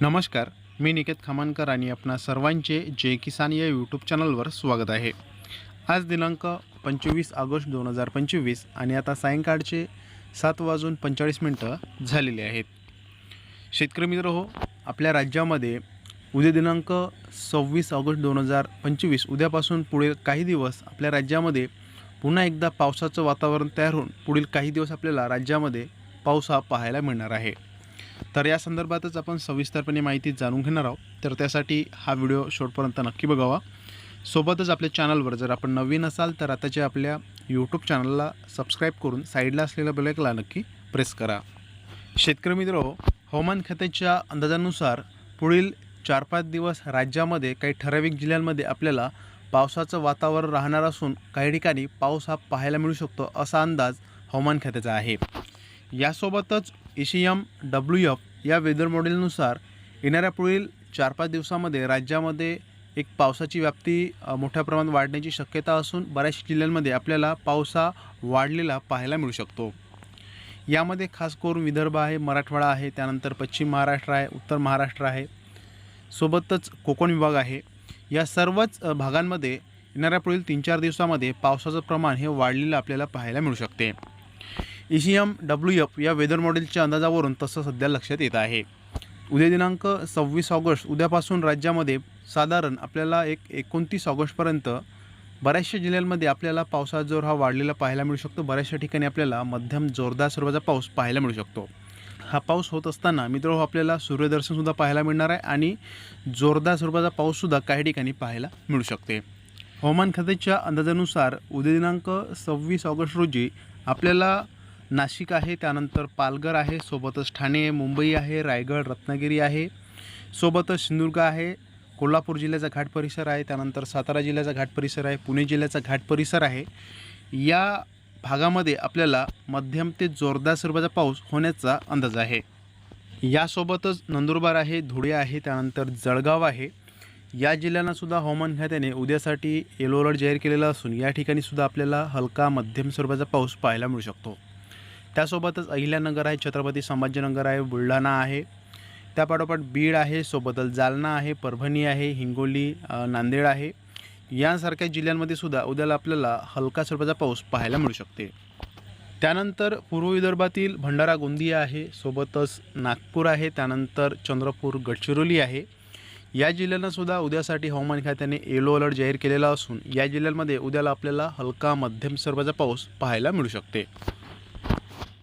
नमस्कार मी निकेत खामानकर आणि आपणा सर्वांचे जय किसान या यूट्यूब चॅनलवर स्वागत आहे. आज दिनांक पंचवीस ऑगस्ट दोन हजार पंचवीस आणि आता सायंकाळचे सात वाजून पंचेचाळीस मिनटं झालेले आहेत. शेतकरी मित्र हो आपल्या राज्यामध्ये उद्या दिनांक सव्वीस ऑगस्ट दोन हजार पंचवीस उद्यापासून पुढील काही दिवस आपल्या राज्यामध्ये पुन्हा एकदा पावसाचं वातावरण तयार होऊन पुढील काही दिवस आपल्याला राज्यामध्ये पाऊस हा पाहायला मिळणार आहे. तर या संदर्भातच आपण सविस्तरपणे माहिती जाणून घेणार आहोत. तर त्यासाठी हा व्हिडिओ शेवटपर्यंत नक्की बघावा. सोबतच आपल्या चॅनलवर जर आपण नवीन असाल तर आताच्या आपल्या यूट्यूब चॅनलला सबस्क्राईब करून साईडला असलेल्या बेलेकला नक्की प्रेस करा. शेतकरी मित्र हो, हवामान खात्याच्या अंदाजानुसार पुढील चार पाच दिवस राज्यामध्ये काही ठराविक जिल्ह्यांमध्ये आपल्याला पावसाचं वातावरण राहणार असून काही ठिकाणी पाऊस हा पाहायला मिळू शकतो असा अंदाज हवामान खात्याचा आहे. यासोबतच एशियम डब्ल्यू एफ या वेदर मॉडेलनुसार येणाऱ्या पुढील चार पाच दिवसामध्ये राज्यामध्ये एक पावसाची व्याप्ती मोठ्या प्रमाणात वाढण्याची शक्यता असून बऱ्याच जिल्ह्यांमध्ये आपल्याला पावसा वाढलेला पाहायला मिळू शकतो. यामध्ये खास करून विदर्भ आहे मराठवाडा आहे त्यानंतर पश्चिम महाराष्ट्र आहे उत्तर महाराष्ट्र आहे. सोबतच कोकण विभाग आहे. या सर्वच भागांमध्ये येणाऱ्या पुढील तीन चार दिवसामध्ये पावसाचं प्रमाण हे वाढलेलं आपल्याला पाहायला मिळू शकते. एशियम डब्ल्यू एफ या वेदर मॉडेलच्या अंदाजावरून तसं सध्या लक्षात येत आहे. उद्या दिनांक सव्वीस ऑगस्ट उद्यापासून राज्यामध्ये साधारण आपल्याला एक एकोणतीस ऑगस्टपर्यंत बऱ्याचशा जिल्ह्यांमध्ये आपल्याला पावसाचा जोर हा वाढलेला पाहायला मिळू शकतो. बऱ्याचशा ठिकाणी आपल्याला मध्यम जोरदार स्वरूपाचा पाऊस पाहायला मिळू शकतो. हा पाऊस होत असताना मित्र हो आपल्याला सूर्यदर्शनसुद्धा पाहायला मिळणार आहे आणि जोरदार स्वरूपाचा पाऊससुद्धा काही ठिकाणी पाहायला मिळू शकते. हवामान खात्याच्या अंदाजानुसार उद्या दिनांक सव्वीस ऑगस्ट रोजी आपल्याला नाशिक आहे त्यानंतर पालघर आहे सोबतच ठाणे मुंबई आहे रायगड रत्नागिरी आहे सोबतच सिंधुदुर्ग आहे कोल्हापूर जिल्ह्याचा घाट परिसर आहे त्यानंतर सातारा जिल्ह्याचा घाट परिसर आहे पुणे जिल्ह्याचा घाट परिसर आहे. या भागामध्ये आपल्याला मध्यम ते जोरदार स्वरूपाचा पाऊस होण्याचा अंदाज आहे. यासोबतच नंदुरबार आहे धुळे आहे त्यानंतर जळगाव आहे. या जिल्ह्यांनासुद्धा हवामान खात्याने उद्यासाठी येलो अलर्ट जाहीर केलेला असून या ठिकाणी सुद्धा आपल्याला हलका मध्यम स्वरूपाचा पाऊस पाहायला मिळू शकतो. त्यासोबतच अहिल्यानगर आहे छत्रपती संभाजीनगर आहे बुलढाणा आहे. त्यापाठोपाठ बीड आहे सोबतच जालना आहे परभणी आहे हिंगोली नांदेड आहे. यांसारख्या जिल्ह्यांमध्ये सुद्धा उद्याला आपल्याला हलका स्वरूपाचा पाऊस पाहायला मिळू शकते. त्यानंतर पूर्व विदर्भातील भंडारा गोंदिया आहे सोबतच नागपूर आहे त्यानंतर चंद्रपूर गडचिरोली आहे. या जिल्ह्यांना सुद्धा उद्यासाठी हवामान खात्याने येलो अलर्ट जाहीर केलेला असून या जिल्ह्यांमध्ये उद्याला आपल्याला हलका मध्यम स्वरूपाचा पाऊस पाहायला मिळू शकते.